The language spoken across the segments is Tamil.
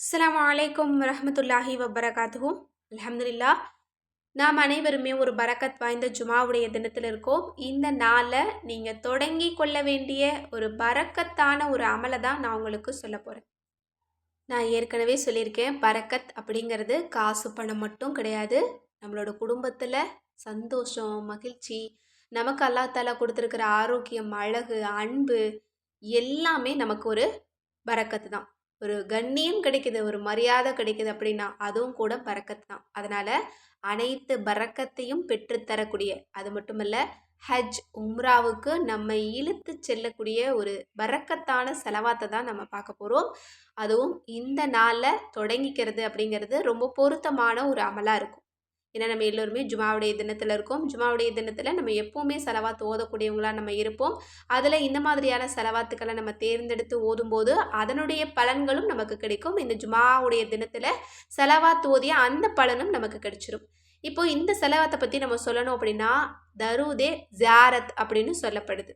அஸ்லாம் வலைக்கம் வரமத்துல்லாஹி வபரகாத்துஹு. அலமதுல்லா நாம் அனைவருமே ஒரு பரக்கத் வாய்ந்த ஜுமாவுடைய தினத்தில் இருக்கோம். இந்த நாளை நீங்கள் தொடங்கி கொள்ள வேண்டிய ஒரு பரக்கத்தான ஒரு அமலை தான் நான் உங்களுக்கு சொல்ல போகிறேன் நான் ஏற்கனவே சொல்லியிருக்கேன் பரக்கத் அப்படிங்கிறது காசு பணம் மட்டும் கிடையாது. நம்மளோட குடும்பத்தில் சந்தோஷம் மகிழ்ச்சி நமக்கு அல்லா தாலா கொடுத்துருக்கிற ஆரோக்கியம் அழகு அன்பு எல்லாமே நமக்கு ஒரு பரக்கத்து தான். ஒரு கண்ணியம் கிடைக்குது ஒரு மரியாதை கிடைக்குது அப்படின்னா அதுவும் கூட பறக்கத்து தான். அதனால் அனைத்து பறக்கத்தையும் பெற்றுத்தரக்கூடிய அது மட்டுமல்ல ஹஜ் உம்ராவுக்கு நம்ம இழுத்து செல்லக்கூடிய ஒரு பறக்கத்தான செலவாத்தை தான் நம்ம பார்க்க போகிறோம் அதுவும் இந்த நாளில் தொடங்கிக்கிறது அப்படிங்கிறது ரொம்ப பொருத்தமான ஒரு அமலாக இருக்கும். ஏன்னா நம்ம எல்லோருமே ஜுமாவுடைய தினத்தில் இருக்கோம். ஜுமாவுடைய தினத்தில் நம்ம எப்போவுமே செலவாத்து ஓதக்கூடியவங்களாக நம்ம இருப்போம். அதில் இந்த மாதிரியான செலவாத்துக்களை நம்ம தேர்ந்தெடுத்து ஓதும்போது அதனுடைய பலன்களும் நமக்கு கிடைக்கும். இந்த ஜுமாவுடைய தினத்தில் செலவாத்து ஓதிய அந்த பலனும் நமக்கு கிடைச்சிரும். இப்போ இந்த செலவாத்தை பற்றி நம்ம சொல்லணும் அப்படின்னா தருதே ஜாரத் அப்படின்னு சொல்லப்படுது.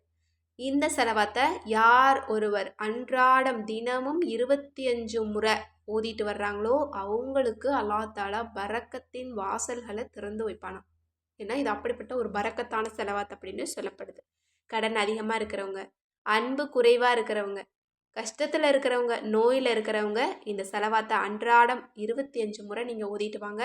இந்த செலவாத்தை யார் ஒருவர் அன்றாடம் தினமும் இருபத்தி அஞ்சு முறை ஓதிட்டு வர்றாங்களோ அவங்களுக்கு அல்லா தாலா பறக்கத்தின் வாசல்களை திறந்து வைப்பானாம். ஏன்னா இது அப்படிப்பட்ட ஒரு பறக்கத்தான செலவாத் அப்படின்னு சொல்லப்படுது. கடன் அதிகமாக இருக்கிறவங்க அன்பு குறைவாக இருக்கிறவங்க கஷ்டத்தில் இருக்கிறவங்க நோயில் இருக்கிறவங்க இந்த செலவாத்தை அன்றாடம் இருபத்தி அஞ்சு முறை நீங்கள் ஓதிட்டு வாங்க.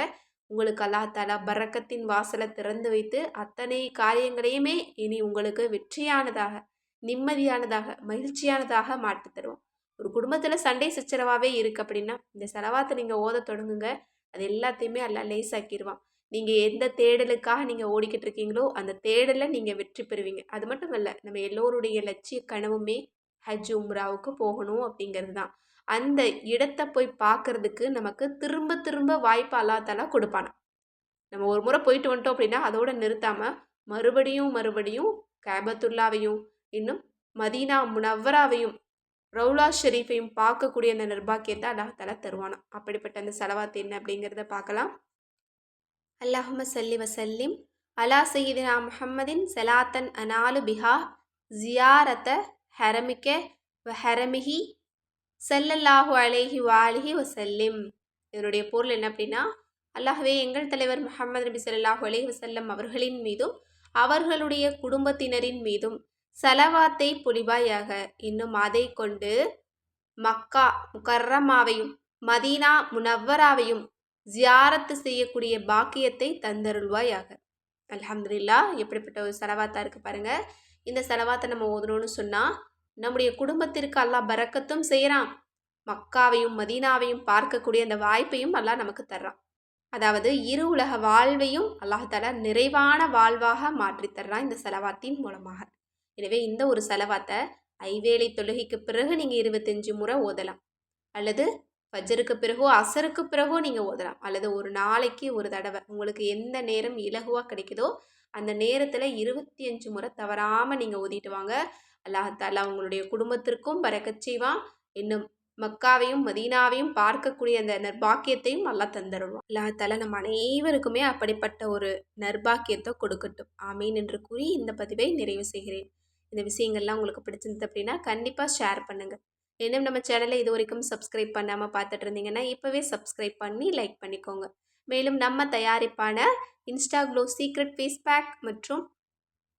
உங்களுக்கு அல்லா தாலா பரக்கத்தின் வாசலை திறந்து வைத்து அத்தனை காரியங்களையுமே இனி உங்களுக்கு வெற்றியானதாக நிம்மதியானதாக மகிழ்ச்சியானதாக மாற்றி தருவோம். ஒரு குடும்பத்தில் சண்டை சச்சரவாகவே இருக்குது அப்படின்னா இந்த செலவாத்தை நீங்கள் ஓத தொடங்குங்க. அது எல்லாத்தையுமே அல்ல லேசாக்கிடுவான் நீங்கள் எந்த தேடலுக்காக நீங்கள் ஓடிக்கிட்டு இருக்கீங்களோ அந்த தேடலை நீங்கள் வெற்றி பெறுவீங்க. அது மட்டும் இல்லை நம்ம எல்லோருடைய லட்சிய கனவுமே ஹஜ் உம்ராவுக்கு போகணும் அப்படிங்கிறது தான். அந்த இடத்த போய் பார்க்கறதுக்கு நமக்கு திரும்ப திரும்ப வாய்ப்பு அல்லாத்தால கொடுப்பானா நம்ம ஒரு முறை போயிட்டு வந்துட்டோம் அப்படின்னா அதோட நிறுத்தாமல் மறுபடியும் மறுபடியும் கேபத்துல்லாவையும் இன்னும் மதீனா முனவராவையும் ரவுலா ஷெரீஃபையும் பார்க்கக்கூடிய அந்த நிர்பாக்கியத்தை அல்லாஹால தருவானா? அப்படிப்பட்ட அந்த செலவாத்து என்ன அப்படிங்கிறத பார்க்கலாம். அல்லாஹும சல்லி வசல்லிம் அலா சயீதினா முஹம்மதின் சலாத்தன் அனாலு பிஹா ஜியாரத்த ஹரமிக்க வ ஹரமிஹி சல்லல்லாஹு அலேஹி வாலிஹி வசல்லிம் இதனுடைய பொருள் என்ன அப்படின்னா அல்லாஹ்வே எங்கள் தலைவர் முகமது நபி சல்லாஹூ அலேஹி வசல்லம் அவர்களின் மீதும் அவர்களுடைய குடும்பத்தினரின் மீதும் சலவாத்தை பொலிவாயாக இன்னும் அதை கொண்டு மக்கா முக்கர்ரமாவையும் மதீனா முனவ்வராவையும் ஜியாரத்து செய்யக்கூடிய பாக்கியத்தை தந்தருள்வாயாக. அலமதுல்லா எப்படிப்பட்ட ஒரு செலவாத்தா இருக்குது பாருங்கள் இந்த செலவாத்தை நம்ம ஓதணும்னு சொன்னால் நம்முடைய குடும்பத்திற்கு அல்லாஹ் பறக்கத்தும் செய்கிறான் மக்காவையும் மதீனாவையும் பார்க்கக்கூடிய அந்த வாய்ப்பையும் அல்லாஹ் நமக்கு தர்றான். அதாவது இரு உலக வாழ்வையும் அல்லாஹால நிறைவான வாழ்வாக மாற்றி தர்றான் இந்த செலவாத்தின் மூலமாக. எனவே இந்த ஒரு செலவாத்தை ஐவேளை தொழுகைக்கு பிறகு நீங்கள் இருபத்தஞ்சு முறை ஓதலாம். அல்லது ஃபஜருக்கு பிறகோ அசருக்கு பிறகோ நீங்கள் ஓதலாம். அல்லது ஒரு நாளைக்கு ஒரு தடவை. உங்களுக்கு எந்த நேரம் இலகுவாக கிடைக்குதோ அந்த நேரத்தில் இருபத்தி அஞ்சு முறை தவறாமல் நீங்கள் ஓதிட்டு வாங்க. அல்லாஹாலா அவங்களுடைய குடும்பத்திற்கும் பறக்கச் செய்வான். இன்னும் மக்காவையும் மதீனாவையும் பார்க்கக்கூடிய அந்த நர்பாக்கியத்தையும் நல்லா தந்துடுவோம் அல்லாஹால நம்ம அனைவருக்குமே அப்படிப்பட்ட ஒரு நர்பாக்கியத்தை கொடுக்கட்டும். ஆமீன் என்று கூறி இந்த பதிவை நிறைவு செய்கிறேன். இந்த விஷயங்கள்லாம் உங்களுக்கு பிடிச்சிருந்தது அப்படின்னா கண்டிப்பாக ஷேர் பண்ணுங்கள் இன்னும் நம்ம சேனலை இது வரைக்கும் சப்ஸ்கிரைப் பண்ணாமல் பார்த்துட்டு இருந்தீங்கன்னா இப்போவே சப்ஸ்கிரைப் பண்ணி லைக் பண்ணிக்கோங்க. மேலும் நம்ம தயாரிப்பான insta glow secret face pack மற்றும்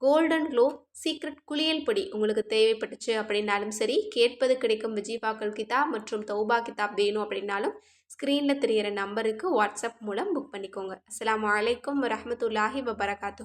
கோல்டன் க்ளோ சீக்ரெட் குளியல் பொடி உங்களுக்கு தேவைப்பட்டுச்சு அப்படின்னாலும் சரி கேட்பது கிடைக்கும் விஜய்பாக்கல் கிதாப் மற்றும் தௌபா கிதாப் வேணும் அப்படின்னாலும் ஸ்க்ரீனில் தெரிகிற நம்பருக்கு வாட்ஸ்அப் மூலம் புக் பண்ணிக்கோங்க. அஸ்லாம் வலைக்கம் வரமத்துல்லாஹி வபரகாத்து